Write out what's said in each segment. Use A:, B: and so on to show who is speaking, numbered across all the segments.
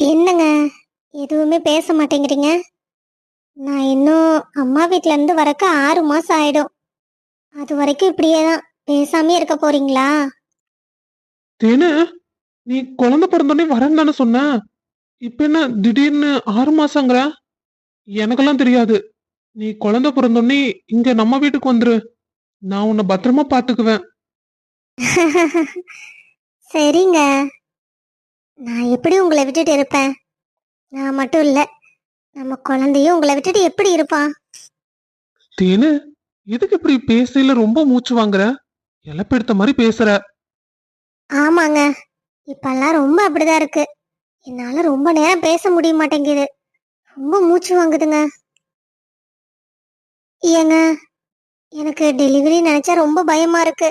A: என்னங்க? எதுவுமே பேச மாட்டேங்கிறீங்க? நான் இன்னும் அம்மா வீட்ல இருந்து வரக்க ஆறு மாசம் ஆயிடும். அது வரைக்கும் இப்படியே தான். பேசாமே இருக்க போறீங்களா?
B: தேனு நீ குழந்தை பிறந்தோடனே வரேன்னு தானே சொன்ன? இப்ப என்ன திடீர்னு ஆறு மாசங்கிற எனக்கெல்லாம் தெரியாது. நீ குழந்தை பிறந்தோடனே இங்க நம்ம வீட்டுக்கு வந்துரு. நான் உன்னை பத்திரமா பாத்துக்குவேன்.
A: சரிங்க. நான் எப்படி உங்களை விட்டுட்டு இருப்பேன்? நான் மட்டும் இல்ல நம்ம குழந்தையும் உங்களை விட்டுட்டு எப்படி இருப்பான்?
B: தேனு எதுக்கு இப்படி பேசையில ரொம்ப மூச்சு வாங்குற? இழப்பெடுத்த மாதிரி பேசுற.
A: ஆமாங்க இப்பெல்லாம் ரொம்ப அப்படிதான் இருக்கு. என்னால ரொம்ப நேரம் பேச முடிய மாட்டேங்குது. ரொம்ப மூச்சு வாங்குதுங்க. ஏங்க எனக்கு டெலிவரி நினைச்சா ரொம்ப பயமா இருக்கு.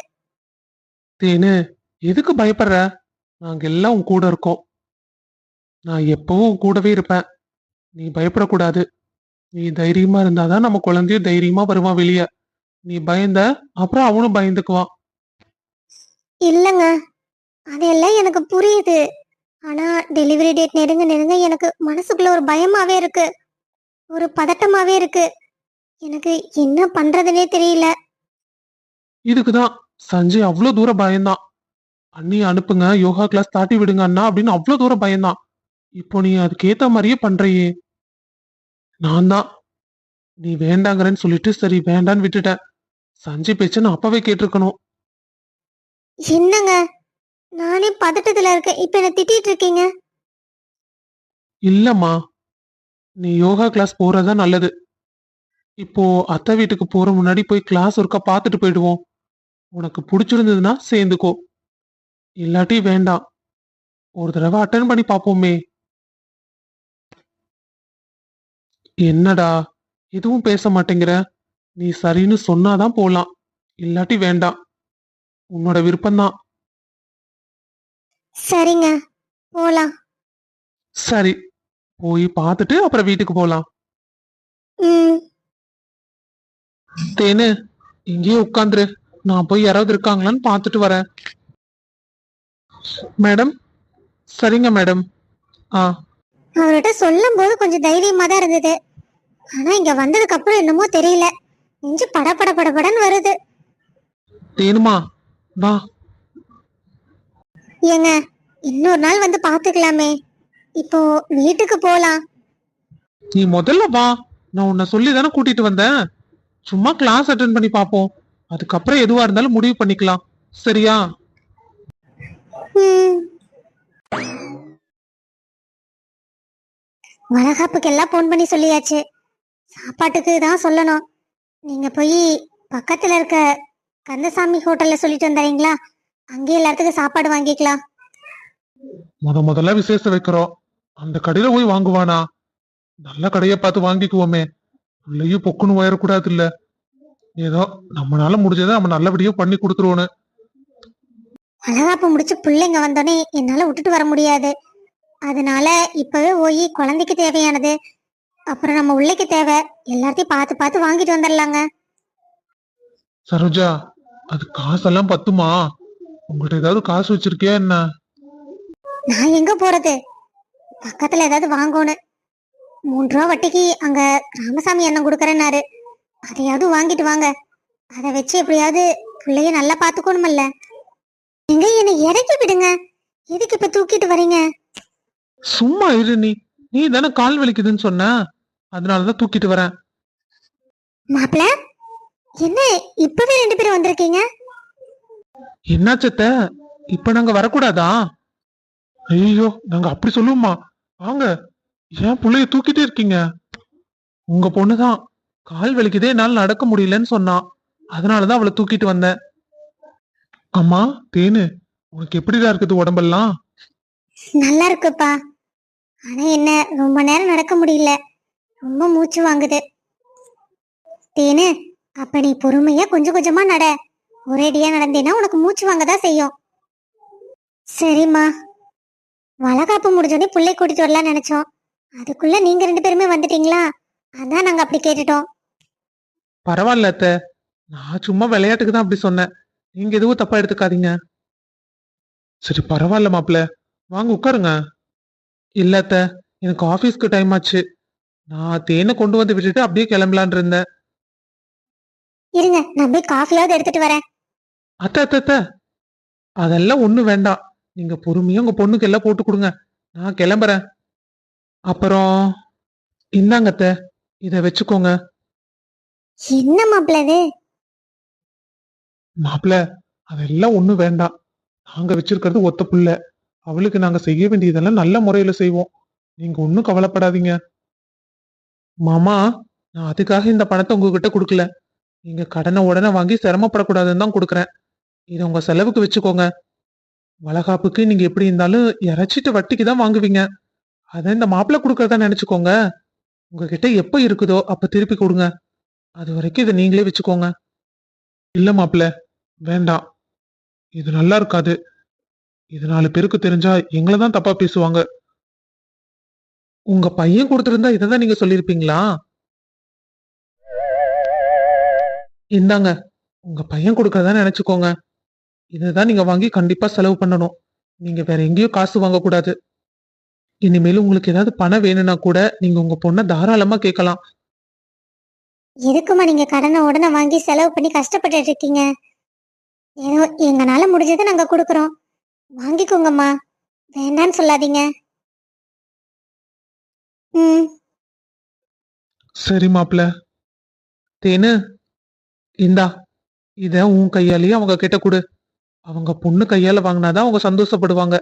B: தேனு எதுக்கு பயப்படுற? நாங்க எல்லாம் உன் கூட இருக்கோம். நான் எப்பவும் உன் கூடவே இருப்பேன். நீ பயப்படக்கூடாது. நீ தைரியமா இருந்தாதான் நம்ம குழந்தையும் தைரியமா வருவான் வெளிய. நீ பயந்த அப்புறம் அவனும் பயந்துக்குவான்.
A: இல்லைங்க. அதெல்லாம் எனக்கு புரியுது. ஆனா டெலிவரி டேட் நெருங்க நெருங்க எனக்கு மனசுக்குள்ள ஒரு பயமாவே இருக்கு. ஒரு பதட்டமாவே இருக்கு. எனக்கு என்ன பண்றதுனே தெரியல.
B: இதுக்குதான் சஞ்சய் அவ்வளவு தூரம் பயந்தான். அண்ணி அனுப்புங்க யோகா கிளாஸ் தாட்டி விடுங்க அண்ணா அப்படின்னு அவ்வளவு தூரம் பயந்தான். இப்போ நீ அதுக்கேத்த மாதிரியே பண்றியே. நான் தான். நீ வேண்டாங்கறேன்னு சொல்லிட்டு சரி வேண்டான்னு விட்டுட்டேன் சஞ்சய் பேச்ச நான் அப்பவே கேட்டிருக்கணும்.
A: என்னங்க? நானே பதட்டத்துல இருக்கேன். இப்ப என்ன திட்டிட்டு இருக்கீங்க?
B: இல்லம்மா. நீ யோகா கிளாஸ் போறதா நல்லது. இப்போ அத்தை வீட்டுக்கு போற முன்னாடி போய் கிளாஸ் ஒருக்கா பார்த்துட்டு போயிடுவோம். உனக்கு பிடிச்சிருந்ததுன்னா சேர்ந்துக்கோ. இல்லாட்டி வேண்டாம். ஒரு தடவை அட்டன் பண்ணி பார்ப்போமே. என்னடா? எதுவும் பேச மாட்டேங்கிற? நீ சரின்னு சொன்னாதான் போலாம். இல்லாட்டி வேண்டாம். உன்னோட விருப்பம்தான்.
A: சரிங்க. போலாம்.
B: சரி. போய் பார்த்துட்டு அப்புறம் வீட்டுக்கு போலாம். தேனு இங்கேயே உட்காந்துரு. நான் போய் யாராவது இருக்காங்களான்னு பார்த்துட்டு வரேன். மேடம்? சரிங்க மேடம். ஆ.
A: அவர்கிட்ட சொல்லும் போது கொஞ்சம் தைரியமா தான் இருந்தது. ஆனா இங்க வந்ததுக்கு அப்புறம் என்னமோ தெரியல. நெஞ்சு பட பட படபடன்னு வருது.
B: தேனுமா வா.
A: ஏங்க இன்னொரு நாள் வந்து பாத்துக்கலாமே இப்போ வீட்டுக்கு போலாம்.
B: நீ முதல்ல வா. நான் உன்னை சொல்லி தானே கூட்டிட்டு வந்தேன். சும்மா கிளாஸ் அட்டன் பண்ணி பார்ப்போம். அதுக்கப்புறம் எதுவா இருந்தாலும் முடிவு பண்ணிக்கலாம். சரியா.
A: வளகாப்புக்கு எல்லாம் போன் பண்ணி சொல்லியாச்சு. சாப்பாட்டுக்கு தான் சொல்லணும். நீங்க போய் பக்கத்துல இருக்க கந்தசாமி ஹோட்டல்ல சொல்லிட்டு வந்துறீங்களா அங்கேயே எல்லாத்துக்கும் சாப்பாடு வாங்கிக்கலாம்.
B: முத முதல்ல விசேஷம் வைக்கிறோம். அந்த கடையில போய் வாங்குவானா? நல்ல கடையை பார்த்து வாங்கிக்குவோமே. பிள்ளையும் பொக்குன்னு உயரக்கூடாது இல்ல. ஏதோ நம்மளால முடிஞ்சதை நம்ம நல்லபடியா பண்ணி கொடுத்துருவோன்னு.
A: வளகாப்பு முடிச்சு பிள்ளைங்க வந்தோடனே என்னால விட்டுட்டு வர முடியாது. அதனால இப்பவே போய் குழந்தைக்கு தேவையானது அப்புறம் நம்ம உள்ளைக்கு தேவை எல்லாத்தையும் பார்த்து பார்த்து வாங்கிட்டு வந்துடலாங்க.
B: சரோஜா அது காசெல்லாம் பத்துமா? உங்ககிட்ட ஏதாவது காசு வச்சிருக்கியா என்ன?
A: நான் எங்க போறது? பக்கத்துல ஏதாவது வாங்கணும் மூன்று ரூபா வட்டிக்கு அங்க ராமசாமி அண்ணன் கொடுக்கறேன்னாரு. அதையாவது வாங்கிட்டு வாங்க. அதை வச்சு எப்படியாவது பிள்ளைய நல்லா பாத்துக்கணுமல்ல எங்க என்னை இறக்கி விடுங்க. எதுக்கு இப்ப தூக்கிட்டு வரீங்க?
B: சும்மா இரு நீ. நீ தானே கால் வலிக்குதுன்னு சொன்ன. அதனாலதான் தூக்கிட்டு வரேன்.
A: மாப்பிள என்ன இப்பவே ரெண்டு பேரும் வந்திருக்கீங்க?
B: என்னாச்சத்த இப்ப நாங்க வரக்கூடாதா? ஐயோ நாங்க அப்படி சொல்லுவோமா? வாங்க. ஏன் புள்ளைய தூக்கிட்டே இருக்கீங்க? உங்க பொண்ணுதான். கால் வலிக்குதே என்னால நடக்க முடியலன்னு சொன்னா. அதனாலதான் அவளை தூக்கிட்டு வந்தேன். அம்மா தேனு உனக்கு எப்படிடா இருக்குது உடம்பெல்லாம்?
A: நல்லா இருக்குப்பா ஆனா என்ன ரொம்ப நேரம் நடக்க முடியல. ரொம்ப மூச்சு வாங்குது. தேனு அப்ப நீ பொறுமையா கொஞ்சம் கொஞ்சமா நட. ஒரேடியா நடந்தேன்னா உனக்கு மூச்சு வாங்கதான் செய்யும். சரிம்மா. வளகாப்பு முடிஞ்சோடனே பிள்ளை கூட்டிட்டு வரலாம்னு நினைச்சோம். அதுக்குள்ள நீங்க ரெண்டு பேருமே வந்துட்டீங்களா? அதான் நாங்க அப்படி கேட்டுட்டோம்.
B: பரவாயில்ல அத்த. நான் சும்மா விளையாட்டுக்கு தான் அப்படி சொன்னேன். நீங்க எதுவும் தப்பா எடுத்துக்காதீங்க. சரி பரவாயில்ல மாப்பிள்ள. வாங்க உட்காருங்க. இல்ல அத்தை. எனக்கு ஆபீஸ்க்கு டைம் ஆச்சு. நான் தேனை கொண்டு வந்து விட்டுட்டு அப்படியே கிளம்பலான் இருந்தேன்.
A: இருங்க நான் போய் காஃபியாவது எடுத்துட்டு வரேன்.
B: அத்தை அத்தை அத்தை. அதெல்லாம் ஒண்ணு வேண்டாம். நீங்க பொறுமையா உங்க பொண்ணுக்கு எல்லாம் போட்டு கொடுங்க. நான் கிளம்புறேன். அப்புறம் இந்தாங்க அத்தை. இத வச்சுக்கோங்க.
A: என்ன மாப்பிள்ள
B: மாப்பிள அதெல்லாம் ஒண்ணும் வேண்டாம். நாங்க வச்சிருக்கிறது ஒத்த புள்ள. அவளுக்கு நாங்க செய்ய வேண்டியதெல்லாம் நல்ல முறையில செய்வோம். நீங்க ஒண்ணும் கவலைப்படாதீங்க. மாமா நான் அதுக்காக இந்த பணத்தை உங்ககிட்ட கொடுக்கல. நீங்க கடனை உடனே வாங்கி சிரமப்படக்கூடாதுன்னு தான் கொடுக்குறேன். இதை உங்க செலவுக்கு வச்சுக்கோங்க. வளகாப்புக்கு நீங்க எப்படி இருந்தாலும் இறைச்சிட்டு வட்டிக்கு தான் வாங்குவீங்க. அதை இந்த மாப்பிள்ளை கொடுக்கறதா நினைச்சுக்கோங்க. உங்ககிட்ட எப்ப இருக்குதோ அப்ப திருப்பி கொடுங்க. அது வரைக்கும் இதை நீங்களே வச்சுக்கோங்க. இல்ல மாப்பிள்ள வேண்டாம். இது நல்லா இருக்காது. இது நாலு பேருக்கு தெரிஞ்சா எங்களை தான் தப்பா பேசுவாங்க. உங்க பையன் கொடுத்திருந்தா இதை தான் நீங்க சொல்லிருப்பீங்களா இந்தாங்க உங்க பையன் கொடுக்கறதா நினைச்சுக்கோங்க. இதுதான் நீங்க வாங்கி கண்டிப்பா செலவு பண்ணணும். நீங்க வேற எங்கேயும் காசு வாங்க கூடாது. இனிமேல் உங்களுக்கு ஏதாவது பணம் வேணும்னா கூட நீங்க உங்க பொண்ணை தாராளமா கேட்கலாம்.
A: எதுக்குமா நீங்க கடனை உடனே வாங்கி செலவு பண்ணி கஷ்டப்பட்டு இருக்கீங்க? ஏதோ எங்கனால முடிஞ்சதை நாங்க கொடுக்குறோம். வாங்கிக்கோங்கம்மா. வேண்டான்னு சொல்லாதீங்க. ம்.
B: சரி மாப்பிள்ள. தேனு இந்தா இத உன் கையாலேயே அவங்க கிட்ட கொடு. அவங்க பொண்ணு கையால வாங்கினாதான் அவங்க சந்தோஷப்படுவாங்க.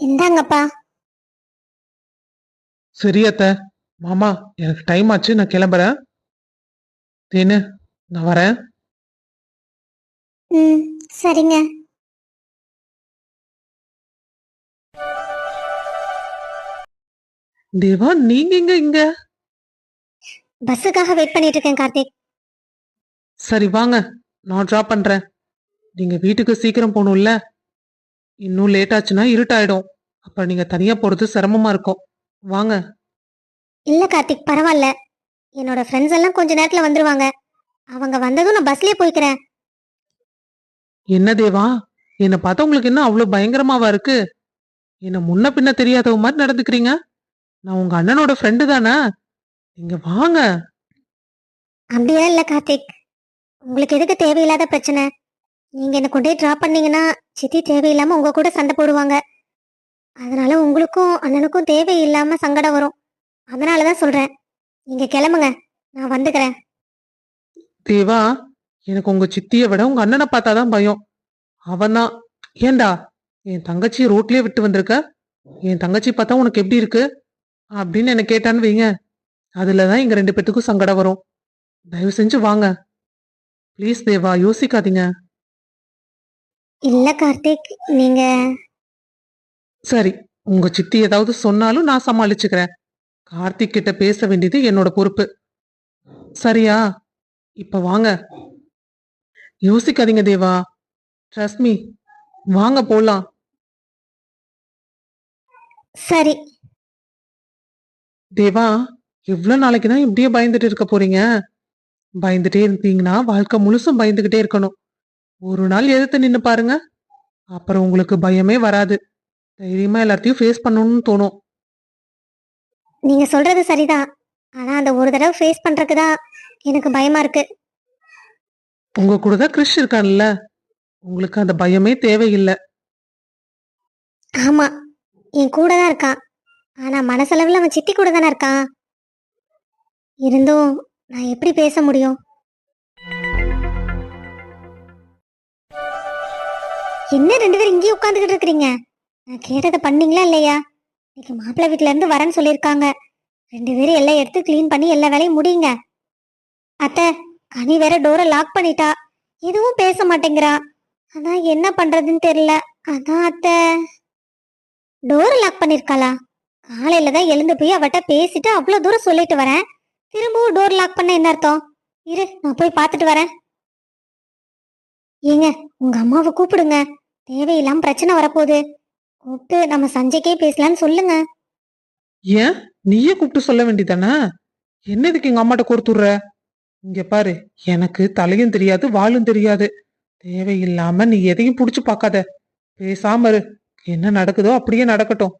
A: இந்தாங்கப்பா.
B: சரி அத்த. மாமா எனக்கு டைம் ஆச்சு நான் கிளம்புறேன். தேனு நான் வரேன்.
A: ம் சரிங்க.
B: தேவா நீங்க எங்க இங்க?
A: பஸ்ஸுக்காக வெயிட் பண்ணிட்டு இருக்கேன் கார்த்திக்.
B: சரி வாங்க. நான் ட்ராப் பண்றேன். நீங்க வீட்டுக்கு சீக்கிரம் போகணும்ல? இன்னும் லேட் ஆச்சுன்னா இருட்டாயிடும். அப்ப நீங்க தனியா போறது சிரமமா இருக்கும். வாங்க.
A: இல்ல கார்த்திக் பரவாயில்ல. என்னோட ஃப்ரெண்ட்ஸ் எல்லாம் கொஞ்ச நேரத்துல வந்துருவாங்க. அவங்க வந்ததும் நான் பஸ்லயே போய்க்கிறேன்.
B: என்ன தேவா? என்ன பார்த்தா உங்களுக்கு என்ன அவ்வளவு பயங்கரமாவா இருக்கு? என்ன முன்ன பின்ன தெரியாதவ மாதிரி நடந்துக்கிறீங்க? நான் உங்க அண்ணனோட ஃப்ரெண்டு தானே? நீங்க வாங்க.
A: அப்படியே இல்ல கார்த்திக். உங்களுக்கு எதுக்கு தேவையில்லாத பிரச்சனை? நீங்க என்ன கொண்டே டிராப் பண்ணீங்கன்னா சித்தி தேவையில்லாம உங்க கூட சண்டை போடுவாங்க. அதனால உங்களுக்கும் அண்ணனுக்கும் தேவையில்லாம சங்கடம் வரும். அதனாலதான் சொல்றேன். நீங்க கிளம்புங்க. நான் வந்துக்கிறேன்.
B: தேவா எனக்கு உங்க சித்திய விட உங்க அண்ணனை பார்த்தாதான் பயம். அவன்தான் ஏண்டா என் தங்கச்சி ரோட்லயே விட்டு வந்திருக்க? என் தங்கச்சி பார்த்தா உனக்கு எப்படி இருக்கு? அப்படின்னு என்ன கேட்டான்னு வைங்க. அதுலதான் எங்க ரெண்டு பேத்துக்கும் சங்கடம் வரும். தயவு செஞ்சு வாங்க. ப்ளீஸ் தேவா யோசிக்காதீங்க.
A: இல்ல கார்த்திக் நீங்க
B: சரி உங்க சித்தி ஏதாவது சொன்னாலும் நான் சமாளிச்சுக்கிறேன். கார்த்திக் கிட்ட பேச வேண்டியது என்னோட பொறுப்பு. சரியா? இப்ப வாங்க. யோசிக்காதீங்க தேவா. ட்ரஸ்ட் மீ வாங்க போலாம்.
A: சரி.
B: தேவா எவ்வளவு நாளைக்கு தான் இப்படியே பயந்துட்டு இருக்க போறீங்க? பயந்துட்டே இருந்தீங்கன்னா வாழ்க்கை முழுசும் பயந்துகிட்டே இருக்கணும். ஒரு நாள் எதிர்த்து நின்னு பாருங்க. அப்புறம் உங்களுக்கு பயமே வராது. தைரியமா எல்லாத்தையும் ஃபேஸ் பண்ணணும்னு தோணும்.
A: நீங்க சொல்றது சரிதான். ஆனா அந்த ஒரு தடவை ஃபேஸ் பண்றதுக்கு தான் எனக்கு பயமா இருக்கு.
B: உங்க கூட தான் கிறிஷ் இருக்கான்ல. உங்களுக்கு அந்த பயமே தேவையில்லை.
A: ஆமா. என் கூட தான் இருக்கான். ஆனா மனசளவுல அவன் சித்தி கூட தானே இருக்கான். இருந்தும் நான் எப்படி பேச முடியும்? என்ன ரெண்டு பேரும் இங்கேயே உட்காந்துக்கிட்டு இருக்கிறீங்க? நான் கேட்டதை பண்ணீங்களா இல்லையா? இன்னைக்கு மாப்பிள்ளை வீட்ல இருந்து வரேன்னு சொல்லியிருக்காங்க. ரெண்டு பேரும் எல்லாம் எடுத்து க்ளீன் பண்ணி எல்லா வேலையும் முடியுங்க. அத்தை கனி வேற டோரை லாக் பண்ணிட்டா. எதுவும் பேச மாட்டேங்கிறா. அதான் என்ன பண்றதுன்னு தெரியல. அதான் அத்தை. டோர் லாக் பண்ணிருக்காளா? காலையில தான் எழுந்து போய் அவட்ட பேசிட்டு அவ்வளவு தூரம் சொல்லிட்டு வரேன். திரும்பவும் டோர் லாக் பண்ண என்ன அர்த்தம்? இரு நான் போய் பார்த்துட்டு வரேன். ஏங்க உங்க அம்மாவை கூப்பிடுங்க. தேவையில்லாம பிரச்சனை வரப்போகுது. கூப்பிட்டு நம்ம சஞ்சய்க்கே பேசலாம்னு சொல்லுங்க.
B: ஏன்? நீயே கூப்பிட்டு சொல்ல வேண்டியதானே? என்ன இதுக்கு எங்க அம்மாட்ட கொடுத்துடுற இங்க பாரு எனக்கு தலையும் தெரியாது வாழும் தெரியாது. தேவையில்லாம நீ எதையும் புடிச்சு பார்க்காத. பேசாம இரு. என்ன நடக்குதோ அப்படியே நடக்கட்டும்.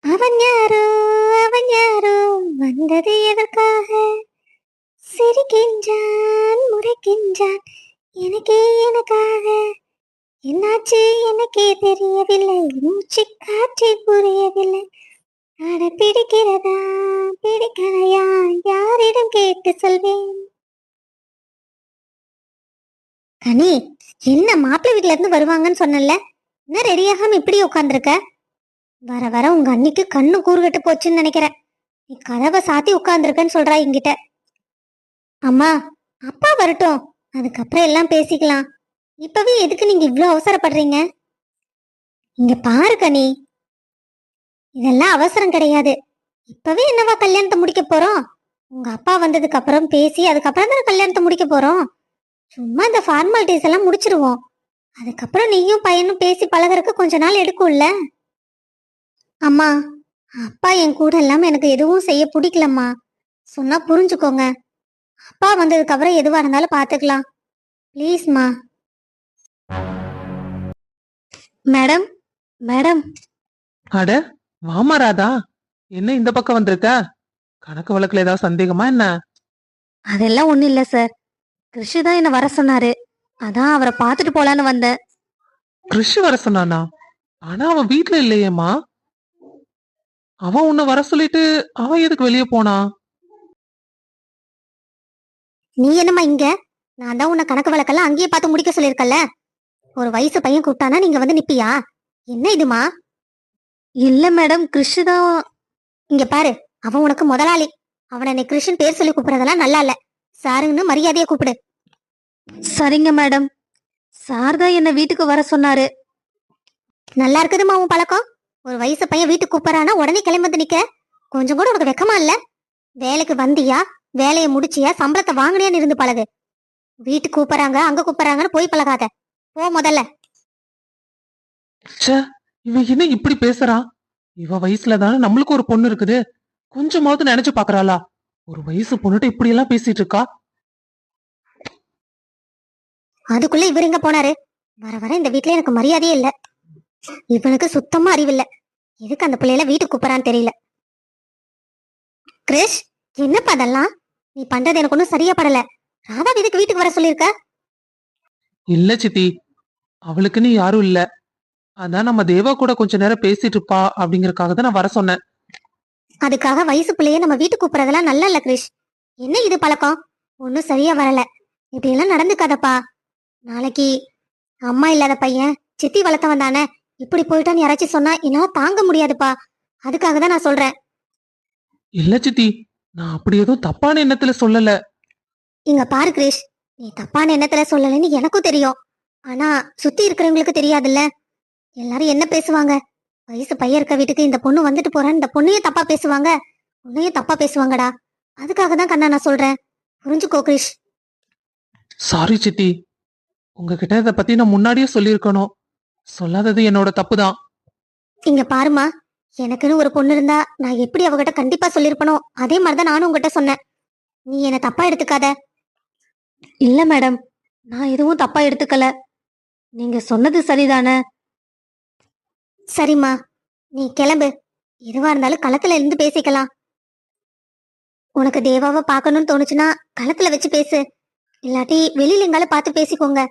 A: அவன் யாரோ அவன் யாரோ வந்தது எதற்காக? சிரிக்கின்றான் முறைக்கின்றான். எனக்கே எனக்காக. என்னாச்சு? எனக்கே தெரியவில்லை. மூச்சு காற்று புரியவில்லை. அட பிடிக்கிறதா? பிடிக்கலையா? யாரிடம் கேட்டு சொல்வேன்? கனி என்ன மாப்பிள்ளை வீட்ல இருந்து வருவாங்கன்னு சொன்னல என்ன ரெடியாகாம இப்படி உட்காந்துருக்க வர வர உங்க அன்னிக்கு கண்ணு கூறுகட்டு போச்சுன்னு நினைக்கிறேன். நீ கதவை சாத்தி உட்கார்ந்துருக்கன்னு சொல்றா என்கிட்ட. அம்மா அப்பா வரட்டும். அதுக்கப்புறம் எல்லாம் பேசிக்கலாம். இப்பவே எதுக்கு நீங்க இவ்வளோ அவசரப்படுறீங்க? இங்க பாரு கனி. இதெல்லாம் அவசரம் கிடையாது. இப்பவே என்னவா கல்யாணத்தை முடிக்க போறோம்? உங்க அப்பா வந்ததுக்கு அப்புறம் பேசி அதுக்கப்புறம் தானே கல்யாணத்தை முடிக்க போறோம்? சும்மா இந்த ஃபார்மாலிட்டிஸ் எல்லாம் முடிச்சிருவோம். அதுக்கப்புறம் நீயும் பையனும் பேசி பழகுறதுக்கு கொஞ்ச நாள் எடுக்கும்ல? அம்மா அப்பா என் கூட இல்லாம எனக்கு எதுவும் செய்ய பிடிக்கலம்மா. சொன்னா புரிஞ்சுக்கோங்க. அப்பா வந்ததுக்கு அப்புறம் எதுவா இருந்தாலும் பாத்துக்கலாம். ப்ளீஸ்மா மேடம் மேடம்.
B: அட வாமா ராதா என்ன இந்த பக்கம் வந்திருக்க? கணக்கு வழக்குல ஏதாவது சந்தேகமா என்ன?
A: அதெல்லாம் ஒண்ணும் இல்ல சார். கிருஷி தான் என்ன வர சொன்னாரு. அதான் அவரை பார்த்துட்டு போலான்னு வந்தேன்.
B: கிருஷி வர சொன்னானா? ஆனா அவன் வீட்ல இல்லையேம்மா. அவன் உன்னை வர சொல்லிட்டு அவன் எதுக்கு வெளியே போனா?
A: நீ என்னம்மா இங்க? நான் தான் உன்னை கணக்கு வழக்கெல்லாம் அங்கேயே பார்த்து முடிக்க சொல்லியிருக்கல ஒரு வயசு பையன் கூப்பிட்டானா நீங்க வந்து நிப்பியா? என்ன இதுமா இல்ல மேடம் கிருஷ் தான் இங்க பாரு அவன் உனக்கு முதலாளி. அவனை நீ கிருஷ்ணன் பேர் சொல்லி கூப்பிடுறதெல்லாம் நல்லா இல்ல. சாருன்னு மரியாதையா கூப்பிடு. சரிங்க மேடம் சார் தான் என்ன வீட்டுக்கு வர சொன்னாரு. நல்லா இருக்குதுமா உன் பழக்கம். ஒரு வயசு பையன் வீட்டுக்கு கூப்பிடறானா உடனே கிளம்பி வந்து நிக்க. கொஞ்சம் கூட உனக்கு வெக்கமா இல்ல? வேலைக்கு வந்தியா? வேலையை முடிச்சியா? சம்பளத்தை வாங்கினியான்னு இருந்து பழகு. வீட்டுக்கு கூப்பிடுறாங்க அங்க கூப்பிடுறாங்கன்னு போய் பழகாத. போ முதல்ல.
B: இவன் என்ன இப்படி பேசுறான் இவ வயசுல தானே நம்மளுக்கு ஒரு பொண்ணு இருக்குது. கொஞ்சமாவது நினைச்சு பாக்குறாளா? ஒரு வயசு பொண்ணுட்ட இப்படி எல்லாம் பேசிட்டு இருக்கா?
A: அதுக்குள்ள இவர் எங்க போனாரு? வர வர இந்த வீட்ல எனக்கு மரியாதையே இல்ல. இவனுக்கு சுத்தமா அறிவில்ல. எதுக்கு அந்த பிள்ளையில வீட்டுக்கு கூப்பிடறான்னு தெரியல. கிரிஷ் என்னப்பா அதெல்லாம்? நீ பண்றது எனக்கு ஒன்றும் சரியா படல. ராதா எதுக்கு வீட்டுக்கு வர சொல்லியிருக்க?
B: இல்ல சித்தி. அவளுக்குன்னு யாரும் இல்ல. அதான் நம்ம தேவா கூட கொஞ்ச நேரம் பேசிட்டு இருப்பா அப்படிங்கறக்காக தான் நான் வர சொன்னேன்.
A: அதுக்காக வயசு பிள்ளைய நம்ம வீட்டுக்கு கூப்பிடறதெல்லாம் நல்லா இல்ல கிரிஷ். என்ன இது பழக்கம்? ஒன்றும் சரியா வரல. இப்படி எல்லாம் நடந்துக்காதப்பா. நாளைக்கு அம்மா இல்லாத பையன் சித்தி வளர்த்தவன் தானே. இப்படி போயிட்டான்னு யாராச்சும் சொன்னா என்னால தாங்க முடியாதுப்பா. அதுக்காக தான் நான் சொல்றேன்.
B: இல்ல சித்தி நான் அப்படி எதுவும் தப்பான எண்ணத்துல சொல்லல.
A: இங்க பாரு கிரிஷ் நீ தப்பான எண்ணத்துல சொல்லலைன்னு எனக்கும் தெரியும். ஆனா சுத்தி இருக்கிறவங்களுக்கு தெரியாதுல்ல. எல்லாரும் என்ன பேசுவாங்க? வயசு பையன் இருக்க வீட்டுக்கு இந்த பொண்ணு வந்துட்டு போறான்னு இந்த பொண்ணையும் தப்பா பேசுவாங்க. உன்னையும் தப்பா பேசுவாங்கடா. அதுக்காக தான் கண்ணா நான் சொல்றேன். புரிஞ்சுக்கோ கிரிஷ்.
B: சாரி சித்தி. உங்ககிட்ட இத பத்தி நான் முன்னாடியே சொல்லியிருக்கணும். சொல்லாதது என்னோட தப்பு தான்
A: இங்க பாருமா எனக்குன்னு ஒரு பொண்ணு இருந்தா நான் எப்படி அவகிட்ட கண்டிப்பா சொல்லிருப்பனோ அதே மாதிரிதான் நானும் உங்ககிட்ட சொன்னேன். நீ என்ன தப்பா எடுத்துக்காத. இல்ல மேடம். நான் எதுவும் தப்பா எடுத்துக்கல. நீங்க சொன்னது சரிதானே? சரிம்மா. நீ கிளம்பு. எதுவா இருந்தாலும் களத்துல இருந்து பேசிக்கலாம். உனக்கு தேவாவை பார்க்கணும்னு தோணுச்சுன்னா களத்துல வச்சு பேசு. இல்லாட்டி வெளியில எங்கால பார்த்து பேசிக்கோங்க.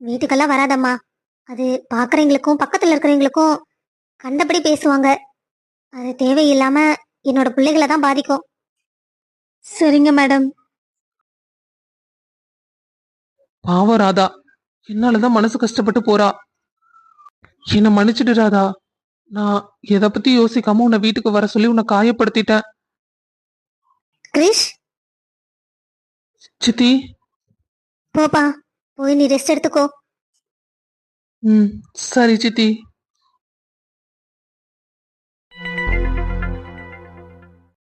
A: வீட்டுக்கெல்லாம் வராதம்மா. அது பாக்குறவங்களுக்கும் பக்கத்துல இருக்கிறவங்களுக்கும் கண்டபடி பேசுவாங்க. அது தேவையில்லாம என்னோட பிள்ளைகளை தான் பாதிக்கும். சரிங்க மேடம்.
B: பாவம் ராதா. என்னாலதான் மனசு கஷ்டப்பட்டு போறா. என்ன மன்னிச்சிடு ராதா நான் எதை பத்தி யோசிக்காம உன்னை வீட்டுக்கு வர சொல்லி உன்னை காயப்படுத்திட்டேன்.
A: கிரிஷ்?
B: சித்தி?
A: போப்பா போய் நீ ரெஸ்ட் எடுத்துக்கோ.
B: ம் சரி சித்தி.